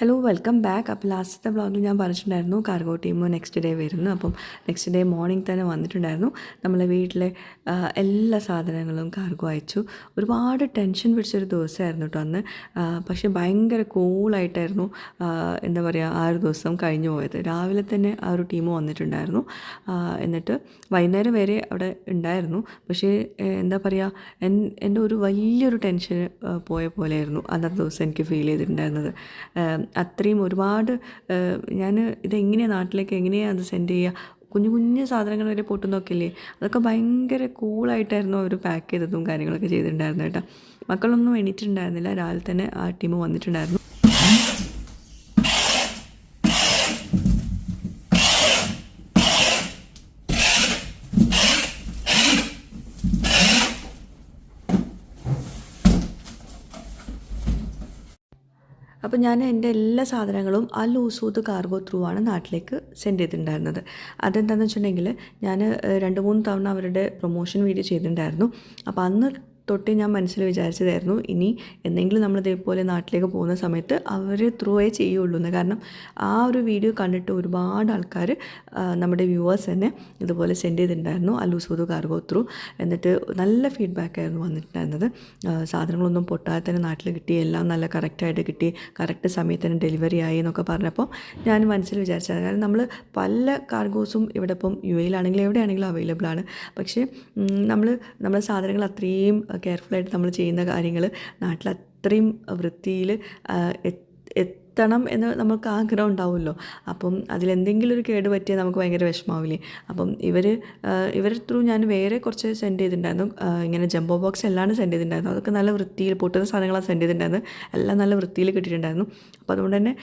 Hello welcome back അപ്പോൾ ലാസ്റ്റത്തെ വ്ളോഗിൽ ഞാൻ പറഞ്ഞിട്ടുണ്ടായിരുന്നു കാർഗോ ടീം നെക്സ്റ്റ് ഡേ വരുന്നു. അപ്പം നെക്സ്റ്റ് ഡേ മോർണിംഗ് തന്നെ വന്നിട്ടുണ്ടായിരുന്നു. നമ്മളെ വീട്ടിലെ എല്ലാ സാധനങ്ങളും കാർഗോ അയച്ചു. ഒരുപാട് ടെൻഷൻ പിടിച്ചൊരു ദിവസമായിരുന്നു കേട്ടോ അന്ന്. പക്ഷേ ഭയങ്കര കൂളായിട്ടായിരുന്നു എന്താ പറയുക ആ ഒരു ദിവസം കഴിഞ്ഞു പോയത്. രാവിലെ തന്നെ ആ ഒരു ടീം വന്നിട്ടുണ്ടായിരുന്നു. എന്നിട്ട് വൈകുന്നേരം വരെ അവിടെ ഉണ്ടായിരുന്നു. പക്ഷേ എന്താ പറയുക എൻ എന്റെ ഒരു വലിയൊരു ടെൻഷൻ പോയ പോലെയായിരുന്നു അന്നത്തെ ദിവസം എനിക്ക് ഫീൽ ചെയ്തിട്ടുണ്ടായിരുന്നത്. അത്രയും ഒരുപാട് ഞാൻ ഇതെങ്ങനെയാണ് നാട്ടിലേക്ക് എങ്ങനെയാണ് അത് സെൻഡ് ചെയ്യുക കുഞ്ഞു കുഞ്ഞു സാധനങ്ങൾ വരെ പൊട്ടുന്നൊക്കെ നോക്കില്ലേ അതൊക്കെ ഭയങ്കര കൂളായിട്ടായിരുന്നു അവർ പാക്ക് ചെയ്തതും കാര്യങ്ങളൊക്കെ ചെയ്തിട്ടുണ്ടായിരുന്നു കേട്ടോ. മക്കളൊന്നും എണീറ്റിട്ടുണ്ടായിരുന്നില്ല. രാവിലെ തന്നെ ആ ടീം വന്നിട്ടുണ്ടായിരുന്നു. അപ്പോൾ ഞാൻ എന്റെ എല്ലാ സാധനങ്ങളും ആ ലൂസൂത്ത് കാർഗോ ത്രൂ ആണ് നാട്ടിലേക്ക് സെൻഡ് ചെയ്തിട്ടുണ്ടായിരുന്നത്. അതെന്താണെന്ന് വെച്ചിട്ടുണ്ടെങ്കിൽ ഞാൻ രണ്ട് മൂന്ന് തവണ അവരുടെ പ്രൊമോഷൻ വീഡിയോ ചെയ്തിട്ടുണ്ടായിരുന്നു. അപ്പോൾ അന്ന് തൊട്ട് ഞാൻ മനസ്സിൽ വിചാരിച്ചതായിരുന്നു. ഇനി എന്തെങ്കിലും നമ്മൾ ഇതേപോലെ നാട്ടിലേക്ക് പോകുന്ന സമയത്ത് അവർ ത്രൂവേ ചെയ്യുള്ളൂ എന്ന്. കാരണം ആ ഒരു വീഡിയോ കണ്ടിട്ട് ഒരുപാട് ആൾക്കാർ നമ്മുടെ വ്യൂവേഴ്സ് തന്നെ ഇതുപോലെ സെൻഡ് ചെയ്തിട്ടുണ്ടായിരുന്നു. Alusood cargo through. എന്നിട്ട് നല്ല ഫീഡ്ബാക്ക് ആയിരുന്നു വന്നിട്ടുണ്ടായിരുന്നത്. സാധനങ്ങളൊന്നും പൊട്ടാതെ തന്നെ നാട്ടിൽ കിട്ടി. എല്ലാം നല്ല കറക്റ്റായിട്ട് കിട്ടി. കറക്റ്റ് സമയത്ത് തന്നെ ഡെലിവറി ആയി എന്നൊക്കെ പറഞ്ഞപ്പോൾ ഞാൻ മനസ്സിൽ വിചാരിച്ചത്. കാരണം നമ്മൾ പല കാർഗോസും ഇവിടെ ഇപ്പം യു എയിലാണെങ്കിലും എവിടെയാണെങ്കിലും അവൈലബിൾ ആണ്. പക്ഷേ നമ്മൾ നമ്മുടെ സാധനങ്ങൾ അത്രയും കെയർഫുള്ളായിട്ട് നമ്മൾ ചെയ്യുന്ന കാര്യങ്ങൾ നാട്ടിൽ അത്രയും വൃത്തിയിൽ എത്തണം എന്ന് നമുക്ക് ആഗ്രഹം ഉണ്ടാവുമല്ലോ. അപ്പം അതിലെന്തെങ്കിലും ഒരു കേട് പറ്റിയാൽ നമുക്ക് ഭയങ്കര വിഷമാവില്ലേ? അപ്പം ഇവർ ഇവർ ത്രൂ ഞാൻ വേറെ കുറച്ച് സെൻഡ് ചെയ്തിട്ടുണ്ടായിരുന്നു. ഇങ്ങനെ ജംബോ ബോക്സ് എല്ലാം സെൻഡ് ചെയ്തിട്ടുണ്ടായിരുന്നു അതൊക്കെ നല്ല വൃത്തിയിൽ പൊട്ടുന്ന സാധനങ്ങളാണ് സെൻഡ് ചെയ്തിട്ടുണ്ടായിരുന്നു എല്ലാം നല്ല വൃത്തിയിൽ കിട്ടിയിട്ടുണ്ടായിരുന്നു. അപ്പോൾ അതുകൊണ്ട് തന്നെ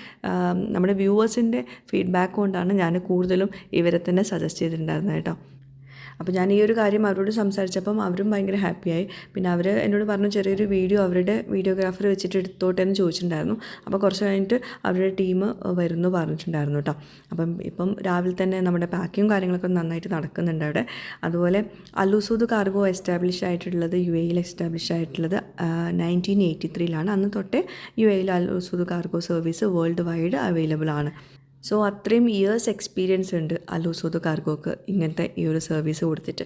നമ്മുടെ വ്യൂവേഴ്സിന്റെ ഫീഡ്ബാക്ക് കൊണ്ടാണ് ഞാൻ കൂടുതലും ഇവരെ തന്നെ സജസ്റ്റ് ചെയ്തിട്ടുണ്ടായിരുന്നത് കേട്ടോ. അപ്പോൾ ഞാൻ ഈ ഒരു കാര്യം അവരോട് സംസാരിച്ചപ്പം അവരും ഭയങ്കര ഹാപ്പിയായി. പിന്നെ അവർ എന്നോട് പറഞ്ഞു ചെറിയൊരു വീഡിയോ അവരുടെ വീഡിയോഗ്രാഫർ വെച്ചിട്ട് എടുത്തോട്ടെ എന്ന് ചോദിച്ചിട്ടുണ്ടായിരുന്നു. അപ്പോൾ കുറച്ച് കഴിഞ്ഞിട്ട് അവരുടെ ടീം വരുന്നു പറഞ്ഞിട്ടുണ്ടായിരുന്നു കേട്ടോ അപ്പം ഇപ്പം രാവിലെ തന്നെ നമ്മുടെ പാക്കിങ്ങും കാര്യങ്ങളൊക്കെ നന്നായിട്ട് നടക്കുന്നുണ്ട് അവിടെ. അതുപോലെ അലൂസൂദ് കാർഗോ എസ്റ്റാബ്ലിഷ് ആയിട്ടുള്ളത് യു എയിൽ എസ്റ്റാബ്ലിഷ് ആയിട്ടുള്ളത് നയന്റീൻ എയ്റ്റി ത്രീയിലാണ് അന്ന് തൊട്ടേ യു എയിൽ Alusood cargo service world wide available ആണ്. സോ അത്രയും ഇയേഴ്സ് എക്സ്പീരിയൻസ് ഉണ്ട് അലൂസോദ് കാർഗോക്ക് ഇങ്ങനത്തെ ഈ ഒരു സർവീസ് കൊടുത്തിട്ട്.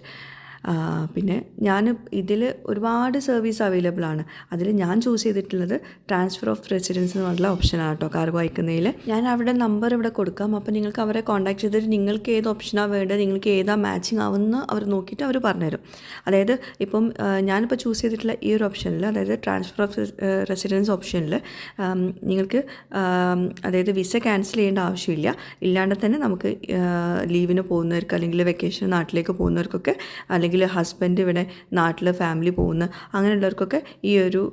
പിന്നെ ഞാൻ ഇതിൽ ഒരുപാട് സർവീസ് അവൈലബിൾ ആണ്. അതിൽ ഞാൻ ചൂസ് ചെയ്തിട്ടുള്ളത് ട്രാൻസ്ഫർ ഓഫ് റെസിഡൻസ് എന്ന് എന്നുള്ള ഓപ്ഷനാണ് കേട്ടോ കാർഗോ അയക്കുന്നതിൽ ഞാൻ അവിടെ നമ്പർ ഇവിടെ കൊടുക്കാം. അപ്പോൾ നിങ്ങൾക്ക് അവരെ കോൺടാക്ട് ചെയ്തിട്ട് നിങ്ങൾക്ക് ഏത് ഓപ്ഷനാണ് വേണ്ടത് നിങ്ങൾക്ക് ഏതാ മാച്ചിങ് ആവുന്ന അവർ നോക്കിയിട്ട് അവർ പറഞ്ഞുതരും. അതായത് ഇപ്പം ഞാനിപ്പോൾ ചൂസ് ചെയ്തിട്ടുള്ള ഈ ഒരു ഓപ്ഷനിൽ അതായത് ട്രാൻസ്ഫർ ഓഫ് റെസിഡൻസ് ഓപ്ഷനിൽ നിങ്ങൾക്ക് അതായത് വിസ ക്യാൻസൽ ചെയ്യേണ്ട ആവശ്യമില്ല. ഇല്ലാണ്ട് തന്നെ നമുക്ക് ലീവിന് പോകുന്നവർക്ക് അല്ലെങ്കിൽ വെക്കേഷൻ നാട്ടിലേക്ക് പോകുന്നവർക്കൊക്കെ അല്ലെങ്കിൽ ഹസ്ബൻഡ് ഇവിടെ നാട്ടിൽ ഫാമിലി പോകുന്ന അങ്ങനെയുള്ളവർക്കൊക്കെ ഈ ഒരു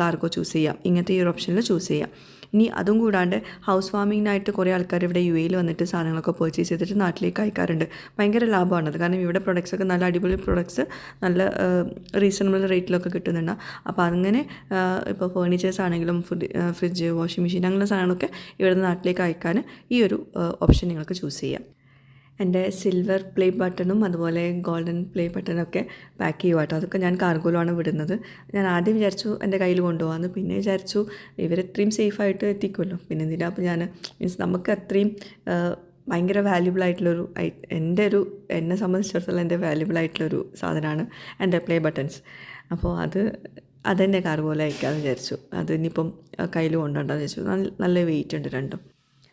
കാർഗോ ചൂസ് ചെയ്യാം. ഇങ്ങനത്തെ ഈ ഒരു ഓപ്ഷനിൽ ചൂസ് ചെയ്യാം. ഇനി അതും കൂടാണ്ട് ഹൗസ് വാമിങ്ങിനായിട്ട് കുറേ ആൾക്കാർ ഇവിടെ യു എയിൽ വന്നിട്ട് സാധനങ്ങളൊക്കെ പർച്ചേസ് ചെയ്തിട്ട് നാട്ടിലേക്ക് അയക്കാറുണ്ട്. ഭയങ്കര ലാഭമാണത് കാരണം ഇവിടെ പ്രൊഡക്ട്സ് ഒക്കെ നല്ല അടിപൊളി പ്രൊഡക്ട്സ് നല്ല റീസണബിൾ റേറ്റിലൊക്കെ കിട്ടുന്നുണ്ട്. അപ്പോൾ അങ്ങനെ ഇപ്പോൾ ഫേർണിച്ചേഴ്സ് ആണെങ്കിലും ഫ്രിഡ്ജ് വാഷിംഗ് മെഷീൻ അങ്ങനെയുള്ള സാധനങ്ങളൊക്കെ ഇവിടുന്ന് നാട്ടിലേക്ക് അയക്കാൻ ഈ ഒരു ഓപ്ഷൻ നിങ്ങൾക്ക് ചൂസ് ചെയ്യാം. എന്റെ സിൽവർ പ്ലേ ബട്ടണും അതുപോലെ ഗോൾഡൻ പ്ലേ ബട്ടണൊക്കെ പാക്ക് ചെയ്യുക അതൊക്കെ ഞാൻ കാർഗോലാണ് വിടുന്നത്. ഞാൻ ആദ്യം വിചാരിച്ചു എന്റെ കയ്യിൽ കൊണ്ടുപോകാമെന്ന് പിന്നെ വിചാരിച്ചു ഇവരെത്രയും സേഫായിട്ട് എത്തിക്കുമല്ലോ. പിന്നെ എന്തിനാ അപ്പോൾ ഞാൻ മീൻസ് നമുക്ക് അത്രയും ഭയങ്കര വാല്യുബിൾ ആയിട്ടുള്ളൊരു എന്റെ ഒരു എന്നെ സംബന്ധിച്ചിടത്തോളം എന്റെ വാല്യുബിൾ ആയിട്ടുള്ളൊരു സാധനമാണ് എന്റെ പ്ലേ ബട്ടൺസ് അപ്പോൾ അത് അതെന്നെ കാർഗോയിൽ അയക്കാമെന്ന് വിചാരിച്ചു. അത് ഇനിയിപ്പം കയ്യിൽ കൊണ്ടുണ്ടോ വിചാരിച്ചു. നല്ല വെയിറ്റ് ഉണ്ട് രണ്ടും.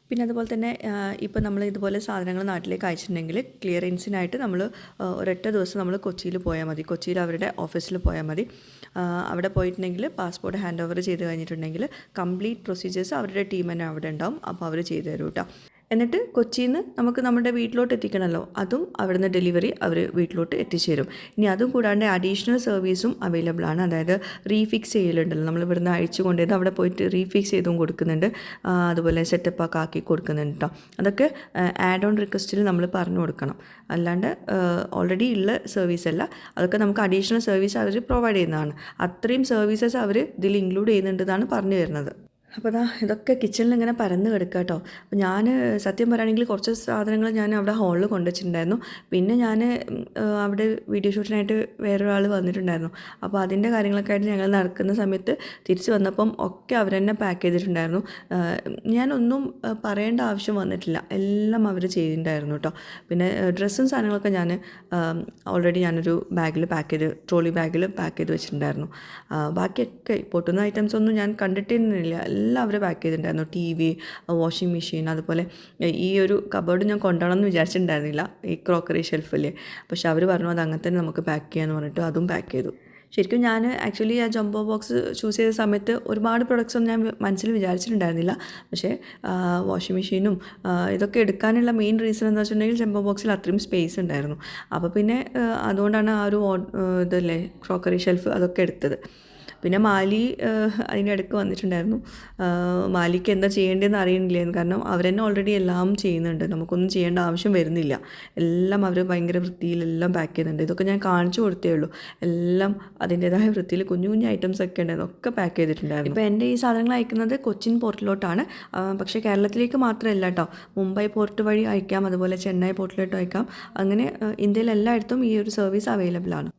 പിന്നെ അതുപോലെ തന്നെ ഇപ്പോൾ നമ്മൾ ഇതുപോലെ സാധനങ്ങൾ നാട്ടിലേക്ക് അയച്ചിട്ടുണ്ടെങ്കിൽ ക്ലിയറൻസിനായിട്ട് നമ്മൾ ഒരൊറ്റ ദിവസം നമ്മൾ കൊച്ചിയിൽ പോയാൽ മതി. കൊച്ചിയിൽ അവരുടെ ഓഫീസിൽ പോയാൽ മതി. അവിടെ പോയിട്ടുണ്ടെങ്കിൽ പാസ്പോർട്ട് ഹാൻഡ് ഓവർ ചെയ്ത് കഴിഞ്ഞിട്ടുണ്ടെങ്കിൽ കംപ്ലീറ്റ് പ്രൊസീജിയേഴ്സ് അവരുടെ ടീം തന്നെ അവിടെ ഉണ്ടാവും. അപ്പോൾ അവർ ചെയ്തു തരും കേട്ടോ എന്നിട്ട് കൊച്ചിയിൽ നിന്ന് നമുക്ക് നമ്മുടെ വീട്ടിലോട്ട് എത്തിക്കണമല്ലോ അതും അവിടുന്ന് ഡെലിവറി അവർ വീട്ടിലോട്ട് എത്തിച്ചു തരും ഇനി അതും കൂടാണ്ട് അഡീഷണൽ സർവീസും അവൈലബിൾ ആണ്. അതായത് റീഫിക്സ് ചെയ്യലുണ്ടല്ലോ. നമ്മൾ ഇവിടുന്ന് അഴിച്ചു കൊണ്ടുപോയത് അവിടെ പോയിട്ട് റീഫിക്സ് ചെയ്തും കൊടുക്കുന്നുണ്ട്. അതുപോലെ സെറ്റപ്പ് ഒക്കെ ആക്കി കൊടുക്കുന്നുണ്ട് കേട്ടോ അതൊക്കെ ആഡ് ഓൺ റിക്വസ്റ്റിൽ നമ്മൾ പറഞ്ഞു കൊടുക്കണം. അല്ലാണ്ട് ഓൾറെഡി ഉള്ള സർവീസ് അല്ല. അതൊക്കെ നമുക്ക് അഡീഷണൽ സർവീസ് അവർ പ്രൊവൈഡ് ചെയ്യുന്നതാണ്. അത്രയും സർവീസസ് അവർ ഇതിൽ ഇൻക്ലൂഡ് ചെയ്യുന്നുണ്ടെന്നാണ് പറഞ്ഞു തരുന്നത് അപ്പോൾ അതാ ഇതൊക്കെ കിച്ചണിൽ ഇങ്ങനെ പരന്ന് കിടക്കുക കേട്ടോ അപ്പോൾ ഞാൻ സത്യം പറയുകയാണെങ്കിൽ കുറച്ച് സാധനങ്ങൾ ഞാൻ അവിടെ ഹാളിൽ കൊണ്ടുവച്ചിട്ടുണ്ടായിരുന്നു. പിന്നെ ഞാൻ അവിടെ വീഡിയോ ഷൂട്ടിനായിട്ട് വേറൊരാൾ വന്നിട്ടുണ്ടായിരുന്നു. അപ്പോൾ അതിന്റെ കാര്യങ്ങളൊക്കെ ആയിട്ട് ഞങ്ങൾ നടക്കുന്ന സമയത്ത് തിരിച്ച് വന്നപ്പം ഒക്കെ അവർ തന്നെ പാക്ക് ചെയ്തിട്ടുണ്ടായിരുന്നു. ഞാനൊന്നും പറയേണ്ട ആവശ്യം വന്നിട്ടില്ല. എല്ലാം അവർ ചെയ്തിട്ടുണ്ടായിരുന്നു കേട്ടോ പിന്നെ ഡ്രസ്സും സാധനങ്ങളൊക്കെ ഞാൻ ഓൾറെഡി ഞാനൊരു ബാഗിൽ പാക്ക് ചെയ്ത് ട്രോളി ബാഗിൽ പാക്ക് ചെയ്ത് വെച്ചിട്ടുണ്ടായിരുന്നു. ബാക്കിയൊക്കെ പൊട്ടുന്ന ഐറ്റംസ് ഒന്നും ഞാൻ കണ്ടിട്ടിരുന്നില്ല. എല്ലാം അവർ പാക്ക് ചെയ്തിട്ടുണ്ടായിരുന്നു. ടി വി വാഷിംഗ് മെഷീൻ അതുപോലെ ഈ ഒരു കബോർഡ് ഞാൻ കൊണ്ടുപോകണം എന്ന് വിചാരിച്ചിട്ടുണ്ടായിരുന്നില്ല. ഈ ക്രോക്കറി ഷെൽഫിൽ പക്ഷെ അവർ പറഞ്ഞു അത് അങ്ങനെ തന്നെ നമുക്ക് പാക്ക് ചെയ്യാന്ന് പറഞ്ഞിട്ട് അതും പാക്ക് ചെയ്തു. ശരിക്കും ഞാൻ ആക്ച്വലി ആ ജംബോ ബോക്സ് ചൂസ് ചെയ്ത സമയത്ത് ഒരുപാട് പ്രൊഡക്ട്സ് ഒന്നും ഞാൻ മനസ്സിൽ വിചാരിച്ചിട്ടുണ്ടായിരുന്നില്ല. പക്ഷേ വാഷിംഗ് മെഷീനും ഇതൊക്കെ എടുക്കാനുള്ള മെയിൻ റീസൺ എന്ന് വെച്ചിട്ടുണ്ടെങ്കിൽ ജംബോ ബോക്സിൽ അത്രയും സ്പേസ് ഉണ്ടായിരുന്നു. അപ്പോൾ പിന്നെ അതുകൊണ്ടാണ് ആ ഒരു ഇതല്ലേ ക്രോക്കറി ഷെൽഫ് അതൊക്കെ എടുത്തത്. പിന്നെ മാലി അതിന്റെ ഇടയ്ക്ക് വന്നിട്ടുണ്ടായിരുന്നു. മാലിക്ക് എന്താ ചെയ്യേണ്ടതെന്ന് അറിയണില്ലായിരുന്നു കാരണം അവരെന്നെ ഓൾറെഡി എല്ലാം ചെയ്യുന്നുണ്ട്. നമുക്കൊന്നും ചെയ്യേണ്ട ആവശ്യം വരുന്നില്ല. എല്ലാം അവർ ഭയങ്കര വൃത്തിയിലെല്ലാം പാക്ക് ചെയ്യുന്നുണ്ട്. ഇതൊക്കെ ഞാൻ കാണിച്ചു കൊടുത്തേ ഉള്ളൂ. എല്ലാം അതിന്റേതായ വൃത്തിയിൽ കുഞ്ഞു കുഞ്ഞു ഐറ്റംസ് ഒക്കെ ഉണ്ടായിരുന്നു. ഒക്കെ പാക്ക് ചെയ്തിട്ടുണ്ടായിരുന്നു. ഇപ്പോൾ എന്റെ ഈ സാധനങ്ങൾ അയക്കുന്നത് കൊച്ചിൻ പോർട്ടിലോട്ടാണ്. പക്ഷേ കേരളത്തിലേക്ക് മാത്രമല്ല കേട്ടോ മുംബൈ പോർട്ട് വഴി അയക്കാം. അതുപോലെ ചെന്നൈ പോർട്ടിലോട്ട് അയക്കാം. അങ്ങനെ ഇന്ത്യയിൽ എല്ലായിടത്തും ഈ ഒരു സർവീസ് അവൈലബിൾ ആണ്.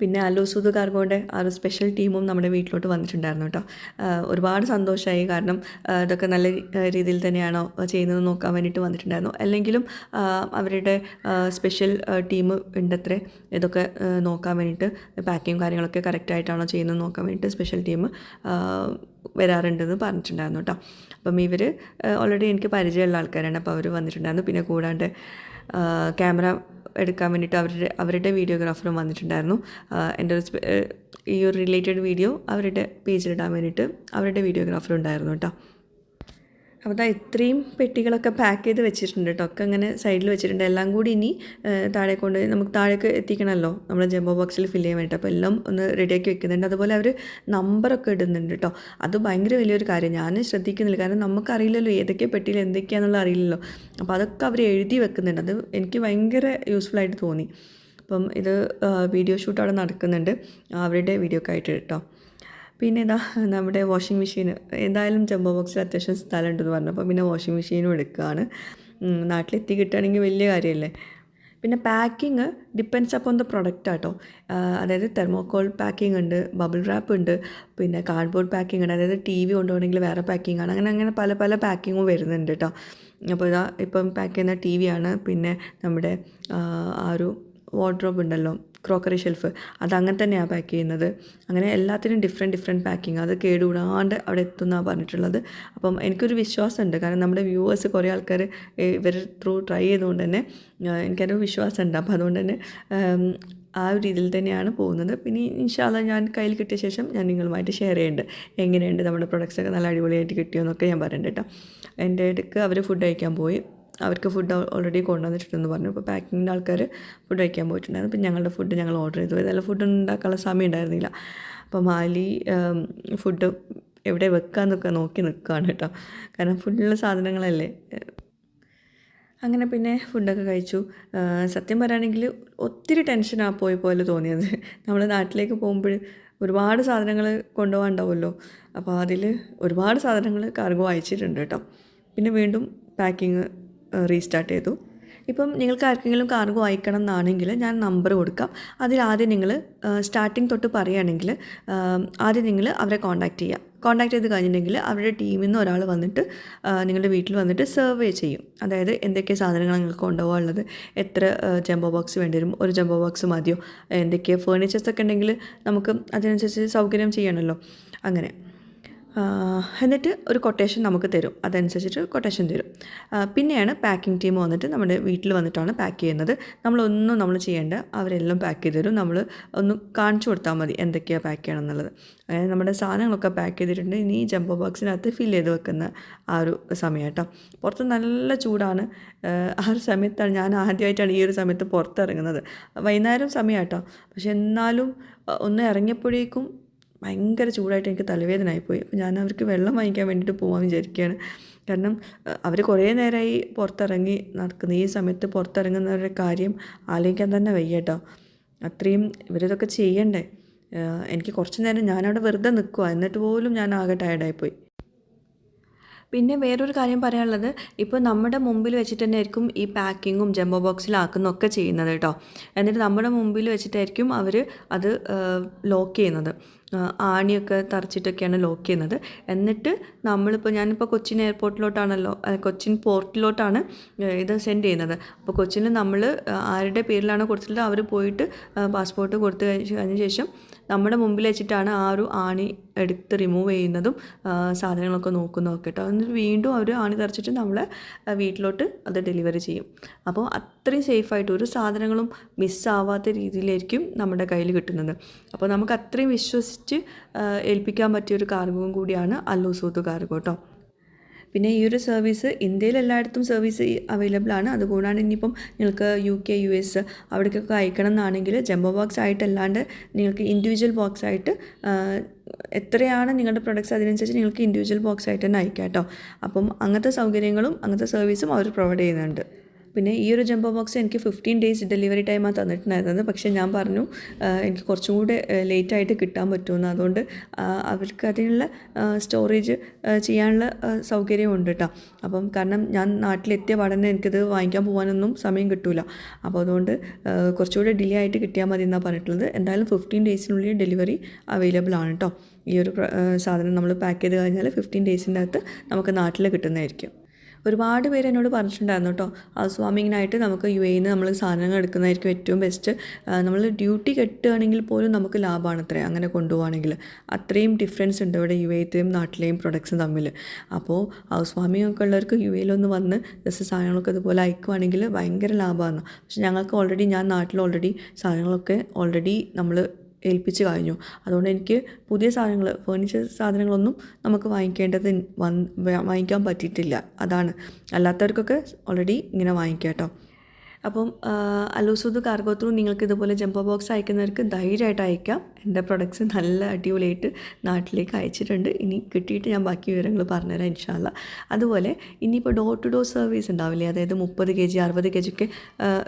പിന്നെ അലോസൂദ് കാർഗോന്റെ ആ ഒരു സ്പെഷ്യൽ ടീമും നമ്മുടെ വീട്ടിലോട്ട് വന്നിട്ടുണ്ടായിരുന്നു കേട്ടോ. ഒരുപാട് സന്തോഷമായി കാരണം ഇതൊക്കെ നല്ല രീതിയിൽ തന്നെയാണോ ചെയ്യുന്നത് നോക്കാൻ വേണ്ടിയിട്ട് വന്നിട്ടുണ്ടായിരുന്നു. അല്ലെങ്കിലും അവരുടെ സ്പെഷ്യൽ ടീം ഉണ്ടത്രേ ഇതൊക്കെ നോക്കാൻ വേണ്ടിയിട്ട് പാക്കിങ്ങും കാര്യങ്ങളൊക്കെ കറക്റ്റായിട്ടാണോ ചെയ്യുന്നത് നോക്കാൻ വേണ്ടിയിട്ട് സ്പെഷ്യൽ ടീം വരാറുണ്ടെന്ന് പറഞ്ഞിട്ടുണ്ടായിരുന്നു കേട്ടോ. അപ്പം ഇവർ ഓൾറെഡി എനിക്ക് പരിചയമുള്ള ആൾക്കാരാണ്. അപ്പോൾ അവർ വന്നിട്ടുണ്ടായിരുന്നു. പിന്നെ കൂടാണ്ട് ക്യാമറ എടുക്കാൻ വേണ്ടിയിട്ട് അവരുടെ അവരുടെ വീഡിയോഗ്രാഫറും വന്നിട്ടുണ്ടായിരുന്നു. എന്റെ ഒരു ഈ ഒരു റിലേറ്റഡ് വീഡിയോ അവരുടെ പേജിലിടാൻ വേണ്ടിയിട്ട് അവരുടെ വീഡിയോഗ്രാഫർ ഉണ്ടായിരുന്നു കേട്ടോ. അപ്പോൾ ഇത്രയും പെട്ടികളൊക്കെ പാക്ക് ചെയ്ത് വെച്ചിട്ടുണ്ട് കേട്ടോ ഒക്കെ അങ്ങനെ സൈഡിൽ വെച്ചിട്ടുണ്ട്. എല്ലാം കൂടി ഇനി താഴെ കൊണ്ട് നമുക്ക് താഴേക്ക് എത്തിക്കണമല്ലോ നമ്മുടെ ജംബോ ബോക്സിൽ ഫില്ല് ചെയ്യാൻ വേണ്ടിയിട്ട്. അപ്പോൾ എല്ലാം ഒന്ന് റെഡിയാക്കി വെക്കുന്നുണ്ട്. അതുപോലെ അവർ നമ്പറൊക്കെ ഇടുന്നുണ്ട് കേട്ടോ അത് ഭയങ്കര വലിയൊരു കാര്യം. ഞാൻ ശ്രദ്ധിക്കുന്നില്ല. കാരണം നമുക്കറിയില്ലല്ലോ ഏതൊക്കെ പെട്ടിയിൽ എന്തൊക്കെയാണെന്നുള്ള അറിയില്ലല്ലോ. അപ്പോൾ അതൊക്കെ അവർ എഴുതി വെക്കുന്നുണ്ട്. അത് എനിക്ക് ഭയങ്കര യൂസ്ഫുൾ ആയിട്ട് തോന്നി. അപ്പം ഇത് വീഡിയോ ഷൂട്ട് അവിടെ നടക്കുന്നുണ്ട്. അവരുടെ വീഡിയോ ഒക്കെ ആയിട്ട് കേട്ടോ പിന്നെ ഇതാ നമ്മുടെ വാഷിംഗ് മെഷീൻ എന്തായാലും ജംബോ ബോക്സിൽ അത്യാവശ്യം സ്ഥലം ഉണ്ടെന്ന് പറഞ്ഞു അപ്പോൾ പിന്നെ വാഷിംഗ് മെഷീനും എടുക്കുകയാണ് നാട്ടിലെത്തി കിട്ടുകയാണെങ്കിൽ വലിയ കാര്യമല്ലേ പിന്നെ packing depends upon the product ആട്ടോ. അതായത് തെർമോക്കോൾ പാക്കിംഗ് ഉണ്ട് ബബിൾ റാപ്പ് ഉണ്ട് പിന്നെ കാർഡ്ബോർഡ് പാക്കിംഗ് ഉണ്ട് അതായത് ടി വി കൊണ്ടുപോകണമെങ്കിൽ വേറെ പാക്കിംഗ് ആണ്. അങ്ങനെ അങ്ങനെ പല പല പാക്കിങ്ങും വരുന്നുണ്ട് കേട്ടോ അപ്പോൾ ഇതാ ഇപ്പം പാക്ക് ചെയ്യുന്ന ടി വി ആണ്. പിന്നെ നമ്മുടെ ആ ഒരു വാർഡ്രോബ് ഉണ്ടല്ലോ ക്രോക്കറി ഷെൽഫ് അത് അങ്ങനെ തന്നെയാണ് പാക്ക് ചെയ്യുന്നത്. അങ്ങനെ എല്ലാത്തിനും ഡിഫറെന്റ് ഡിഫറെന്റ് പാക്കിങ് അത് കേടുകൂടാണ്ട് അവിടെ എത്തുന്നതാണ് പറഞ്ഞിട്ടുള്ളത്. അപ്പം എനിക്കൊരു വിശ്വാസമുണ്ട്. കാരണം നമ്മുടെ വ്യൂവേഴ്സ് കുറേ ആൾക്കാർ ഇവർ ത്രൂ ട്രൈ ചെയ്തുകൊണ്ട് തന്നെ എനിക്കൊരു വിശ്വാസമുണ്ട്. അപ്പോൾ അതുകൊണ്ട് തന്നെ ആ ഒരു രീതിയിൽ തന്നെയാണ് പോകുന്നത്. പിന്നെ ഇൻഷാല്ല ഞാൻ കയ്യിൽ കിട്ടിയ ശേഷം ഞാൻ നിങ്ങളുമായിട്ട് ഷെയർ ചെയ്യുന്നുണ്ട് എങ്ങനെയുണ്ട് നമ്മുടെ പ്രൊഡക്ട്സൊക്കെ നല്ല അടിപൊളിയായിട്ട് കിട്ടിയോ എന്നൊക്കെ ഞാൻ പറയുന്നുണ്ട് കേട്ടോ. എന്റെ അടുക്ക് അവർ ഫുഡ് കഴിക്കാൻ പോയി. അവർക്ക് ഫുഡ് ഓൾറെഡി കൊണ്ടുവന്നിട്ടുണ്ടെന്ന് പറഞ്ഞു. അപ്പോൾ പാക്കിങ്ങിന്റെ ആൾക്കാർ ഫുഡ് കഴിക്കാൻ പോയിട്ടുണ്ടായിരുന്നു. അപ്പം ഞങ്ങളുടെ ഫുഡ് ഞങ്ങൾ ഓർഡർ ചെയ്തു. ഇതെല്ലാം ഫുഡ് ഉണ്ടാക്കാനുള്ള സമയം ഉണ്ടായിരുന്നില്ല. അപ്പോൾ മാലി ഫുഡ് എവിടെ വെക്കാന്നൊക്കെ നോക്കി നിൽക്കുകയാണ് കേട്ടോ. കാരണം ഫുള്ള് സാധനങ്ങളല്ലേ? അങ്ങനെ പിന്നെ ഫുഡൊക്കെ കഴിച്ചു. സത്യം പറയുകയാണെങ്കിൽ ഒത്തിരി ടെൻഷനാണ് പോയി പോലെ തോന്നിയത്. നമ്മൾ നാട്ടിലേക്ക് പോകുമ്പോൾ ഒരുപാട് സാധനങ്ങൾ കൊണ്ടുപോകാണ്ടാവുമല്ലോ. അപ്പോൾ അതിൽ ഒരുപാട് സാധനങ്ങൾ കാർഗോ അയച്ചിട്ടുണ്ട് കേട്ടോ. പിന്നെ വീണ്ടും പാക്കിങ് റീസ്റ്റാർട്ട് ചെയ്തു. ഇപ്പം നിങ്ങൾക്ക് ആർക്കെങ്കിലും കാർഗോ അയക്കണം എന്നാണെങ്കിൽ ഞാൻ നമ്പർ കൊടുക്കാം. അതിൽ ആദ്യം നിങ്ങൾ സ്റ്റാർട്ടിങ് തൊട്ട് പറയുകയാണെങ്കിൽ ആദ്യം നിങ്ങൾ അവരെ കോൺടാക്റ്റ് ചെയ്യുക. കോൺടാക്ട് ചെയ്ത് കഴിഞ്ഞിട്ടുണ്ടെങ്കിൽ അവരുടെ ടീമിൽ നിന്ന് ഒരാൾ വന്നിട്ട് നിങ്ങളുടെ വീട്ടിൽ വന്നിട്ട് സർവേ ചെയ്യും. അതായത് എന്തൊക്കെ സാധനങ്ങൾ നിങ്ങൾക്ക് കൊണ്ടുപോകാനുള്ളത് എത്ര ജംബോ ബോക്സ് വേണ്ടി വരും? ഒരു ജംബോ ബോക്സ് മതിയോ? എന്തൊക്കെ ഫേർണിച്ചേഴ്സൊക്കെ ഉണ്ടെങ്കിൽ നമുക്ക് അതിനനുസരിച്ച് സൗകര്യം ചെയ്യണമല്ലോ. അങ്ങനെ. എന്നിട്ട് ഒരു കൊട്ടേഷൻ നമുക്ക് തരും. അതനുസരിച്ചിട്ട് കൊട്ടേഷൻ തരും. പിന്നെയാണ് പാക്കിംഗ് ടീം വന്നിട്ട് നമ്മുടെ വീട്ടിൽ വന്നിട്ടാണ് പാക്ക് ചെയ്യുന്നത്. നമ്മളൊന്നും നമ്മൾ ചെയ്യേണ്ട അവരെല്ലാം പാക്ക് ചെയ്ത് തരും. നമ്മൾ ഒന്ന് കാണിച്ചു കൊടുത്താൽ മതി എന്തൊക്കെയാണ് പാക്ക് ചെയ്യണം എന്നുള്ളത് അതായത് നമ്മുടെ സാധനങ്ങളൊക്കെ പാക്ക് ചെയ്തിട്ടുണ്ട്. ഇനി ജംബോ ബോക്സിനകത്ത് ഫില്ല് ചെയ്ത് വെക്കുന്ന ആ ഒരു സമയം കേട്ടോ. പുറത്ത് നല്ല ചൂടാണ്. ആ ഒരു സമയത്താണ് ഞാൻ ആദ്യമായിട്ടാണ് ഈ ഒരു സമയത്ത് പുറത്തിറങ്ങുന്നത്. വൈകുന്നേരം സമയം കേട്ടോ പക്ഷെ എന്നാലും ഒന്ന് ഇറങ്ങിയപ്പോഴേക്കും ഭയങ്കര ചൂടായിട്ട് എനിക്ക് തലവേദനയായിപ്പോയി അപ്പോൾ ഞാൻ അവർക്ക് വെള്ളം വാങ്ങിക്കാൻ വേണ്ടിയിട്ട് പോകാൻ വിചാരിക്കുകയാണ്. കാരണം അവർ കുറേ നേരമായി പുറത്തിറങ്ങി നടക്കുന്ന. ഈ സമയത്ത് പുറത്തിറങ്ങുന്നവരുടെ കാര്യം ആലോചിക്കാൻ തന്നെ വയ്യ കേട്ടോ അത്രയും ഇവരിതൊക്കെ ചെയ്യണ്ടേ? എനിക്ക് കുറച്ച് നേരം ഞാനവിടെ വെറുതെ നിൽക്കുക എന്നിട്ട് പോലും ഞാൻ ആകെ ടയർഡായിപ്പോയി പിന്നെ വേറൊരു കാര്യം പറയാനുള്ളത്. ഇപ്പോൾ നമ്മുടെ മുമ്പിൽ വെച്ചിട്ട് തന്നെ ആയിരിക്കും ഈ പാക്കിങ്ങും ജംബോ ബോക്സിലാക്കുന്നൊക്കെ ചെയ്യുന്നത് കേട്ടോ എന്നിട്ട് നമ്മുടെ മുമ്പിൽ വെച്ചിട്ടായിരിക്കും അവർ അത് ലോക്ക് ചെയ്യുന്നത്. ആണിയൊക്കെ തറച്ചിട്ടൊക്കെയാണ് ലോക്ക് ചെയ്യുന്നത്. എന്നിട്ട് നമ്മളിപ്പോൾ ഞാനിപ്പോൾ കൊച്ചിൻ എയർപോർട്ടിലോട്ടാണല്ലോ കൊച്ചിൻ പോർട്ടിലോട്ടാണ് ഇത് സെൻഡ് ചെയ്യുന്നത്. അപ്പോൾ കൊച്ചിന് നമ്മൾ ആരുടെ പേരിലാണോ കൊടുത്തിട്ടുള്ളത് അവർ പോയിട്ട് പാസ്പോർട്ട് കൊടുത്തു കഴിഞ്ഞ ശേഷം നമ്മുടെ മുമ്പിൽ വെച്ചിട്ടാണ് ആ ഒരു ആണി എടുത്ത് റിമൂവ് ചെയ്യുന്നതും സാധനങ്ങളൊക്കെ സാധനങ്ങളൊക്കെ നോക്കുന്നതൊക്കെ കേട്ടോ. എന്നിട്ട് വീണ്ടും അവർ ആണി തറച്ചിട്ട് നമ്മളെ വീട്ടിലോട്ട് അത് ഡെലിവറി ചെയ്യും. അപ്പോൾ അത്രയും സേഫായിട്ട് ഒരു സാധനങ്ങളും മിസ്സാവാത്ത രീതിയിലായിരിക്കും നമ്മുടെ കയ്യിൽ കിട്ടുന്നത്. അപ്പോൾ നമുക്ക് അത്രയും വിശ്വസിച്ച് ഏൽപ്പിക്കാൻ പറ്റിയ ഒരു കാർഗവും കൂടിയാണ് അല്ലൂസൂത്ത് കാർഗോ കേട്ടോ. പിന്നെ ഈ ഒരു സർവീസ് ഇന്ത്യയിൽ എല്ലായിടത്തും സർവീസ് അവൈലബിൾ ആണ്. അതുകൂടാണ്ട് ഇനിയിപ്പം നിങ്ങൾക്ക് യു കെ യു എസ് അവിടേക്കൊക്കെ അയക്കണം എന്നാണെങ്കിൽ ജംബോ ബോക്സ് ആയിട്ടല്ലാണ്ട് നിങ്ങൾക്ക് ഇൻഡിവിജ്വൽ ബോക്സ് ആയിട്ട് എത്രയാണ് നിങ്ങളുടെ പ്രൊഡക്ട്സ് അതിനനുസരിച്ച് നിങ്ങൾക്ക് ഇൻഡിവിജ്വൽ ബോക്സ് ആയിട്ട് തന്നെ അയക്കാം കേട്ടോ. അപ്പം അങ്ങനത്തെ സൗകര്യങ്ങളും അങ്ങനത്തെ സർവീസും അവർ പ്രൊവൈഡ് ചെയ്യുന്നുണ്ട്. പിന്നെ ഈ ഒരു ജംബോ ബോക്സ് എനിക്ക് ഫിഫ്റ്റീൻ ഡേയ്സ് ഡെലിവറി ടൈമാണ് തന്നിട്ടുണ്ടായിരുന്നത്. പക്ഷേ ഞാൻ പറഞ്ഞു എനിക്ക് കുറച്ചും കൂടെ ലേറ്റായിട്ട് കിട്ടാൻ പറ്റുമെന്ന്. അതുകൊണ്ട് അവർക്ക് അതിനുള്ള സ്റ്റോറേജ് ചെയ്യാനുള്ള സൗകര്യം സൗകര്യമുണ്ട് കേട്ടോ അപ്പം കാരണം ഞാൻ നാട്ടിലെത്തിയ പാടന്നെ എനിക്കത് വാങ്ങിക്കാൻ പോകാനൊന്നും സമയം കിട്ടില്ല അപ്പോൾ അതുകൊണ്ട് കുറച്ചുകൂടെ ഡിലേ ആയിട്ട് കിട്ടിയാൽ മതി എന്നാണ് പറഞ്ഞിട്ടുള്ളത്. എന്തായാലും ഫിഫ്റ്റീൻ ഡേയ്സിനുള്ളിൽ ഡെലിവറി അവൈലബിൾ ആണ് കേട്ടോ ഈ ഒരു സാധനം നമ്മൾ പാക്ക് ചെയ്ത് കഴിഞ്ഞാൽ ഫിഫ്റ്റീൻ ഡേയ്സിന്റെ അകത്ത് നമുക്ക് നാട്ടിൽ കിട്ടുന്നതായിരിക്കും. ഒരുപാട് പേര് എന്നോട് പറഞ്ഞിട്ടുണ്ടായിരുന്നു കേട്ടോ. ഹൗസ് വാമിങ്ങിനായിട്ട് നമുക്ക് യു എയിൽ നിന്ന് നമ്മൾ സാധനങ്ങൾ എടുക്കുന്നതായിരിക്കും ഏറ്റവും ബെസ്റ്റ് നമ്മൾ ഡ്യൂട്ടി കെട്ടുകയാണെങ്കിൽ പോലും നമുക്ക് ലാഭമാണ് അത്രേ അങ്ങനെ കൊണ്ടുപോകുകയാണെങ്കിൽ അത്രയും ഡിഫറൻസ് ഉണ്ട് ഇവിടെ യു എത്തെയും നാട്ടിലെയും പ്രൊഡക്ട്സും തമ്മിൽ അപ്പോൾ ഹൗസ് വാമിംഗ് ഒക്കെ ഉള്ളവർക്ക് യു എയിലൊന്ന് വന്ന് ജസ്റ്റ് സാധനങ്ങളൊക്കെ ഇതുപോലെ അയക്കുവാണെങ്കിൽ ഭയങ്കര ലാഭമാണ്. പക്ഷെ ഞങ്ങൾക്ക് ഓൾറെഡി ഞാൻ നാട്ടിൽ ഓൾറെഡി സാധനങ്ങളൊക്കെ ഓൾറെഡി നമ്മൾ ഏൽപ്പിച്ച് കഴിഞ്ഞു. അതുകൊണ്ട് എനിക്ക് പുതിയ സാധനങ്ങൾ ഫേർണിച്ചർ സാധനങ്ങളൊന്നും നമുക്ക് വാങ്ങിക്കേണ്ടത് വാങ്ങിക്കാൻ പറ്റിയിട്ടില്ല. അതാണ്. അല്ലാത്തവർക്കൊക്കെ ഓൾറെഡി ഇങ്ങനെ വാങ്ങിക്കാം കേട്ടോ. അപ്പം അലൂസുദ് കാർഗോ ത്രൂ നിങ്ങൾക്ക് ഇതുപോലെ ജംബോ ബോക്സ് അയക്കുന്നവർക്ക് ധൈര്യമായിട്ട് അയക്കാം. എന്റെ പ്രൊഡക്ട്സ് നല്ല അടിപൊളിയായിട്ട് നാട്ടിലേക്ക് അയച്ചിട്ടുണ്ട്. ഇനി കിട്ടിയിട്ട് ഞാൻ ബാക്കി വിവരങ്ങൾ പറഞ്ഞുതരാം ഇൻഷാല്ല അതുപോലെ ഇനിയിപ്പോൾ ഡോർ ടു ഡോർ സർവീസ് ഉണ്ടാവില്ലേ? അതായത് മുപ്പത് കെ ജി അറുപത് കെ ജി ഒക്കെ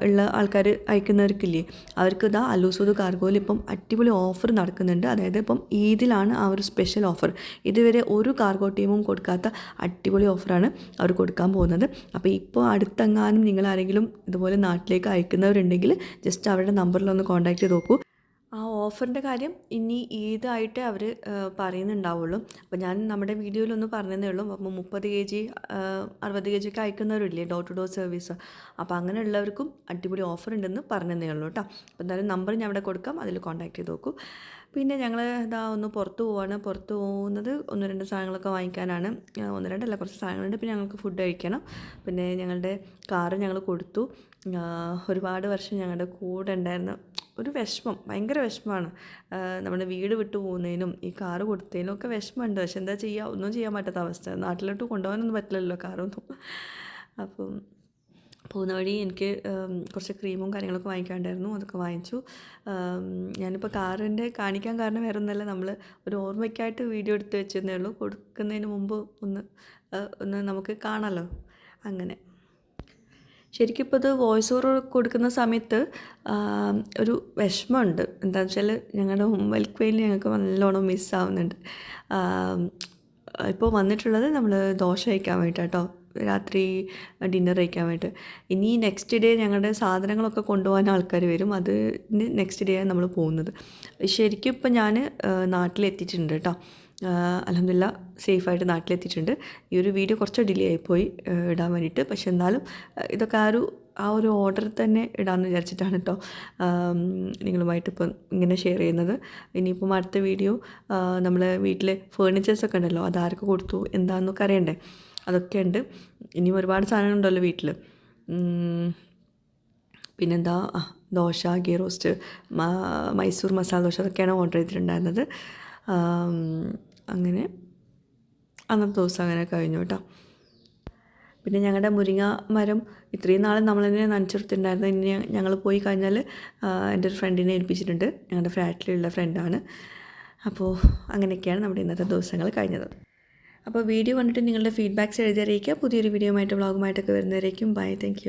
ഉള്ള ആൾക്കാർ അയക്കുന്നവർക്കില്ലേ? അവർക്ക് ഇതാ അലൂസുദ് കാർഗോയിൽ ഇപ്പം അടിപൊളി ഓഫർ നടക്കുന്നുണ്ട്. അതായത് ഇപ്പം ഈദിലാണ് ആ ഒരു സ്പെഷ്യൽ ഓഫർ ഇതുവരെ ഒരു കാർഗോ ടീമും കൊടുക്കാത്ത അടിപൊളി ഓഫറാണ് അവർ കൊടുക്കാൻ പോകുന്നത്. അപ്പോൾ ഇപ്പോൾ അടുത്തെങ്ങാനും നിങ്ങൾ ആരെങ്കിലും ഇതുപോലെ നാട്ടിലേക്ക് അയക്കുന്നവരുണ്ടെങ്കിൽ ജസ്റ്റ് അവരുടെ നമ്പറിലൊന്ന് കോൺടാക്ട് ചെയ്ത് നോക്കൂ. ആ ഓഫറിന്റെ കാര്യം ഇനി ഏതായിട്ട് അവർ പറയുന്നുണ്ടാവുള്ളൂ. അപ്പോൾ ഞാൻ നമ്മുടെ വീഡിയോയിലൊന്ന് പറഞ്ഞതേ ഉള്ളൂ. അപ്പോൾ മുപ്പത് കെ ജി അറുപത് കെ ജി ഒക്കെ അയക്കുന്നവരില്ലേ ഡോർ ടു ഡോർ സർവീസ് അപ്പോൾ അങ്ങനെയുള്ളവർക്കും അടിപൊളി ഓഫർ ഉണ്ടെന്ന് പറഞ്ഞതേ ഉള്ളൂ കേട്ടോ. അപ്പോൾ എന്തായാലും നമ്പർ ഞാൻ അവിടെ കൊടുക്കാം. അതിൽ കോൺടാക്ട് ചെയ്ത് നോക്കൂ. പിന്നെ ഞങ്ങൾ ഇതാ ഒന്ന് പുറത്ത് പോവാണ്. പുറത്ത് പോകുന്നത് ഒന്ന് രണ്ട് സാധനങ്ങളൊക്കെ വാങ്ങിക്കാനാണ്. ഒന്ന് രണ്ടല്ല കുറച്ച് സാധനങ്ങളുണ്ട്. പിന്നെ ഞങ്ങൾക്ക് ഫുഡ് കഴിക്കണം. പിന്നെ ഞങ്ങളുടെ കാറ് ഞങ്ങൾ കൊടുത്തു. ഒരുപാട് വർഷം ഞങ്ങളുടെ കൂടെ ഉണ്ടായിരുന്ന ഒരു വിഷമം ഭയങ്കര വിഷമമാണ്. നമ്മുടെ വീട് വിട്ടു പോകുന്നതിനും ഈ കാറ് കൊടുത്തതിനും ഒക്കെ വിഷമമുണ്ട്. പക്ഷെ എന്താ ചെയ്യുക ഒന്നും ചെയ്യാൻ പറ്റാത്ത അവസ്ഥ. നാട്ടിലോട്ട് കൊണ്ടുപോകാനൊന്നും പറ്റില്ലല്ലോ കാറൊന്നും. അപ്പം പോകുന്ന വഴി എനിക്ക് കുറച്ച് ക്രീമും കാര്യങ്ങളൊക്കെ വാങ്ങിക്കാണ്ടായിരുന്നു. അതൊക്കെ വാങ്ങിച്ചു. ഞാനിപ്പോൾ കാറിന്റെ കാണിക്കാൻ കാരണം വേറെ ഒന്നല്ല നമ്മൾ ഒരു ഓർമ്മയ്ക്കായിട്ട് വീഡിയോ എടുത്ത് വെച്ചിരുന്നേ ഉള്ളൂ. കൊടുക്കുന്നതിന് മുമ്പ് ഒന്ന് ഒന്ന് നമുക്ക് കാണാമല്ലോ അങ്ങനെ. ശരിക്കും ഇപ്പോൾ ഇത് വോയിസ് ഓവർ കൊടുക്കുന്ന സമയത്ത് ഒരു വിഷമമുണ്ട്. എന്താ വെച്ചാൽ ഞങ്ങളുടെ മിൽക്ക് വേണ്ടി ഞങ്ങൾക്ക് നല്ലോണം മിസ്സാവുന്നുണ്ട് ഇപ്പോൾ വന്നിട്ടുള്ളത് നമ്മൾ ദോശ കഴിക്കാൻ വേണ്ടിയിട്ടോ രാത്രി ഡിന്നർ കഴിക്കാൻ വേണ്ടിയിട്ട് ഇനി നെക്സ്റ്റ് ഡേ ഞങ്ങളുടെ സാധനങ്ങളൊക്കെ കൊണ്ടുപോകാൻ ആൾക്കാർ വരും. അത് നെക്സ്റ്റ് ഡേ ആണ് നമ്മൾ പോകുന്നത്. ശരിക്കും ഇപ്പോൾ ഞാൻ നാട്ടിലെത്തിയിട്ടുണ്ട് കേട്ടോ അലഹമില്ല സേഫായിട്ട് നാട്ടിലെത്തിയിട്ടുണ്ട്. ഈ ഒരു വീഡിയോ കുറച്ച് ഡിലേ ആയിപ്പോയി ഇടാൻ വേണ്ടിയിട്ട്. പക്ഷെ എന്നാലും ഇതൊക്കെ ആ ഒരു ആ ഒരു ഓർഡർ തന്നെ ഇടാമെന്ന് വിചാരിച്ചിട്ടാണ് കേട്ടോ നിങ്ങളുമായിട്ട് ഇപ്പം ഇങ്ങനെ ഷെയർ ചെയ്യുന്നത്. ഇനിയിപ്പം അടുത്ത വീഡിയോ നമ്മൾ വീട്ടിലെ ഫേർണിച്ചേഴ്സൊക്കെ ഉണ്ടല്ലോ അതാർക്ക് കൊടുത്തു എന്താണെന്നൊക്കെ അറിയണ്ടേ? അതൊക്കെ ഉണ്ട്. ഇനിയും ഒരുപാട് സാധനങ്ങളുണ്ടല്ലോ വീട്ടിൽ പിന്നെന്താ ദോശ ഗീ റോസ്റ്റ് മൈസൂർ മസാല ദോശ അതൊക്കെയാണ് ഓർഡർ ചെയ്തിട്ടുണ്ടായിരുന്നത്. അങ്ങനെ അന്നത്തെ ദിവസം അങ്ങനെ കഴിഞ്ഞു കേട്ടോ. പിന്നെ ഞങ്ങളുടെ മുരിങ്ങ മരം ഇത്രയും നമ്മൾ തന്നെ നനച്ചെടുത്തിട്ടുണ്ടായിരുന്നു. ഇനി ഞങ്ങൾ പോയി കഴിഞ്ഞാൽ എന്റെ ഒരു ഫ്രണ്ടിനെ ഏൽപ്പിച്ചിട്ടുണ്ട്. ഞങ്ങളുടെ ഫ്ലാറ്റിലുള്ള ഫ്രണ്ടാണ്. അപ്പോൾ അങ്ങനെയൊക്കെയാണ് നമ്മുടെ ഇന്നത്തെ ദിവസങ്ങൾ കഴിഞ്ഞത്. അപ്പോൾ വീഡിയോ കണ്ടിട്ട് നിങ്ങളുടെ ഫീഡ്ബാക്ക്സ് എഴുതി അറിയിക്കുക. പുതിയൊരു വീഡിയോ ആയിട്ട് വ്ളോഗുമായിട്ടൊക്കെ വരുന്നവരേക്കും ബൈ താങ്ക്